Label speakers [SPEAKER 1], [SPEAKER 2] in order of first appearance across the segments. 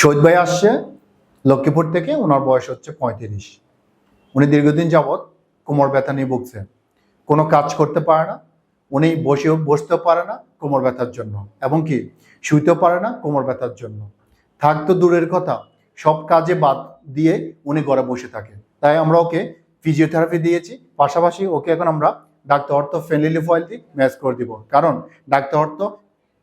[SPEAKER 1] শহীদ ভাই আসছে লক্ষ্মীপুর থেকে, ওনার বয়স হচ্ছে পঁয়ত্রিশ। উনি দীর্ঘদিন যাবৎ কোমর ব্যথা নিয়ে ভুগছে। কোনো কাজ করতে পারে না, উনি বসেও বসতেও পারে না কোমর ব্যথার জন্য, এবং কি শুইতেও পারে না কোমর ব্যথার জন্য। থাকতো দূরের কথা, সব কাজে বাদ দিয়ে উনি ঘরে বসে থাকে। তাই আমরা ওকে ফিজিওথেরাপি দিয়েছি, পাশাপাশি ওকে এখন আমরা ডাক্তার অর্থ ফয়েল দিয়ে ম্যাচ করে দিব। কারণ ডাক্তার অর্থ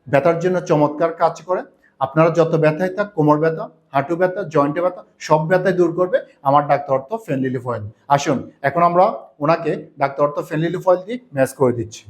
[SPEAKER 1] ব্যথার জন্য চমৎকার কাজ করে আপনারা যত ব্যথায় থাক, কোমর ব্যথা, হাঁটু ব্যথা, জয়েন্টে ব্যথা, সব ব্যথায় দূর করবে আমার ডাক্তার অর্থ ফেনলিলি ফয়েল আসুন, এখন আমরা ওনাকে ডাক্তার অর্থ ফেনলিলি ফয়েল দিয়ে ম্যাচ করে দিচ্ছি।